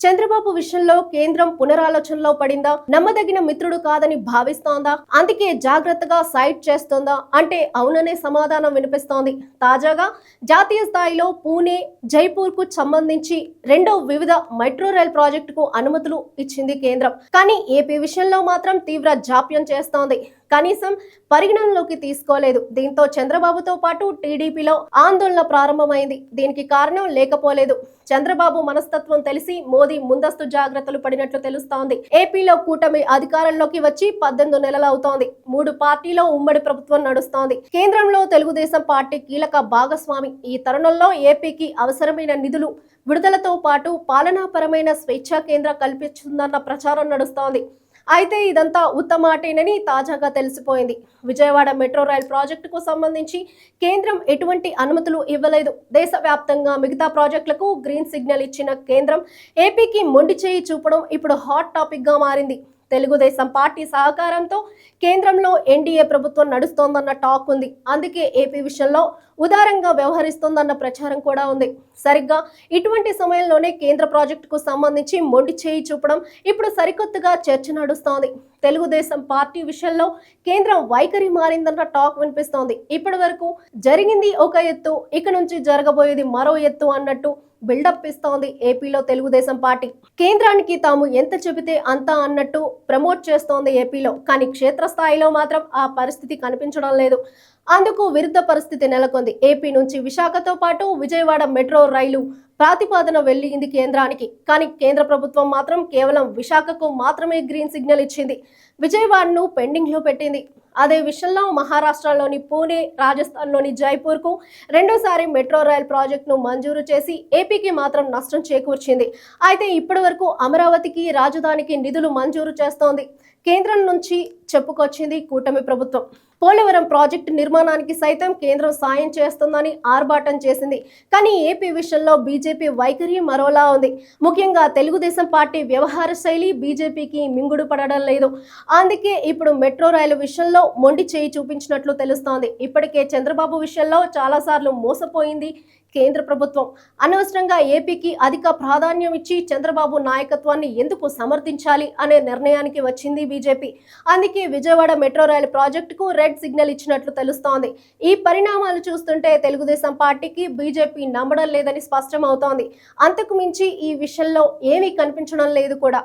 చంద్రబాబు విషయంలో కేంద్రం పునరాలోచనలో పడిందా? నమ్మదగిన మిత్రుడు కాదని భావిస్తోందా? అందుకే జాగ్రత్తగా సైట్ చేస్తోందా? అంటే అవుననే సమాధానం వినిపిస్తోంది. తాజాగా జాతీయ స్థాయిలో పూణే జైపూర్కు సంబంధించి రెండో వివిధ మెట్రో రైల్ ప్రాజెక్టుకు అనుమతులు ఇచ్చింది కేంద్రం. కానీ ఏపీ విషయంలో మాత్రం తీవ్ర జాప్యం చేస్తోంది. కనీసం పరిగణనలోకి తీసుకోలేదు. దీంతో చంద్రబాబుతో పాటు టీడీపీలో ఆందోళన ప్రారంభమైంది. దీనికి కారణం లేకపోలేదు. చంద్రబాబు మనస్తత్వం తెలిసి మోదీ ముందస్తు జాగ్రత్తలు పడినట్లు తెలుస్తోంది. ఏపీలో కూటమి అధికారంలోకి వచ్చి పద్దెనిమిది నెలలు అవుతోంది. మూడు పార్టీలో ఉమ్మడి ప్రభుత్వం నడుస్తోంది. కేంద్రంలో తెలుగుదేశం పార్టీ కీలక భాగస్వామి. ఈ తరుణంలో ఏపీకి అవసరమైన నిధులు విడుదలతో పాటు పాలనాపరమైన స్వేచ్ఛా కేంద్ర కల్పిస్తుందన్న ప్రచారం నడుస్తోంది. అయితే ఇదంతా ఉత్తమాటేనని తాజాగా తెలిసిపోయింది. విజయవాడ మెట్రో రైల్ ప్రాజెక్టుకు సంబంధించి కేంద్రం ఎటువంటి అనుమతులు ఇవ్వలేదు. దేశవ్యాప్తంగా మిగతా ప్రాజెక్టులకు గ్రీన్ సిగ్నల్ ఇచ్చిన కేంద్రం ఏపీకి మొండి చేయి చూపడం ఇప్పుడు హాట్ టాపిక్గా మారింది. తెలుగుదేశం పార్టీ సహకారంతో కేంద్రంలో ఎన్డీఏ ప్రభుత్వం నడుస్తోందన్న టాక్ ఉంది. అందుకే ఏపీ విషయంలో ఉదారంగా వ్యవహరిస్తోందన్న ప్రచారం కూడా ఉంది. సరిగ్గా ఇటువంటి సమయంలోనే కేంద్ర ప్రాజెక్టుకు సంబంధించి మొండి చేయి చూపడం ఇప్పుడు సరికొత్తగా చర్చ నడుస్తోంది. తెలుగుదేశం పార్టీ విషయంలో కేంద్రం వైఖరి మారిందన్న టాక్ వినిపిస్తోంది. ఇప్పటి వరకు జరిగింది ఒక ఎత్తు ఇక నుంచి జరగబోయేది మరో ఎత్తు అన్నట్టు బిల్డప్ ఇస్తోంది ఏపీలో తెలుగుదేశం పార్టీ. కేంద్రానికి తాము ఎంత చెబితే అంతా అన్నట్టు ప్రమోట్ చేస్తోంది ఏపీలో. కానీ క్షేత్రస్థాయిలో మాత్రం ఆ పరిస్థితి కనిపించడం లేదు. అందుకు విరుద్ధ పరిస్థితి నెలకొంది. ఏపీ నుంచి విశాఖతో పాటు విజయవాడ మెట్రో రైలు ప్రతిపాదన వెళ్ళింది కేంద్రానికి. కానీ కేంద్ర ప్రభుత్వం మాత్రం కేవలం విశాఖకు మాత్రమే గ్రీన్ సిగ్నల్ ఇచ్చింది. విజయవాడను పెండింగ్లో పెట్టింది. అదే విషయంలో మహారాష్ట్రలోని పూణే రాజస్థాన్లోని జైపూర్కు రెండోసారి మెట్రో రైల్ ప్రాజెక్టును మంజూరు చేసి ఏపీకి మాత్రం నష్టం చేకూర్చింది. అయితే ఇప్పటి వరకు అమరావతికి రాజధానికి నిధులు మంజూరు చేస్తోంది. కేంద్రం నుంచి చెప్పుకొచ్చింది కూటమి ప్రభుత్వం. పోలవరం ప్రాజెక్టు నిర్మాణానికి సైతం కేంద్రం సాయం చేస్తుందని ఆర్భాటం చేసింది. కానీ ఏపీ విషయంలో బీజేపీ వైఖరి మరోలా ఉంది. ముఖ్యంగా తెలుగుదేశం పార్టీ వ్యవహార శైలి బీజేపీకి మింగుడు పడడం లేదు. అందుకే ఇప్పుడు మెట్రో రైలు విషయంలో మొండి చేయి చూపించినట్లు తెలుస్తోంది. ఇప్పటికే చంద్రబాబు విషయంలో చాలాసార్లు మోసపోయింది కేంద్ర ప్రభుత్వం. అనవసరంగా ఏపీకి అధిక ప్రాధాన్యం ఇచ్చి చంద్రబాబు నాయకత్వాన్ని ఎందుకు సమర్థించాలి అనే నిర్ణయానికి వచ్చింది బీజేపీ. అందుకే విజయవాడ మెట్రో రైలు ప్రాజెక్టుకు రెడ్ సిగ్నల్ ఇచ్చినట్లు తెలుస్తోంది. ఈ పరిణామాలు చూస్తుంటే తెలుగుదేశం పార్టీకి బీజేపీ నమ్మడం లేదని స్పష్టమవుతుంది. అంతకు మించి ఈ విషయంలో ఏమీ కనిపించడం లేదు కూడా.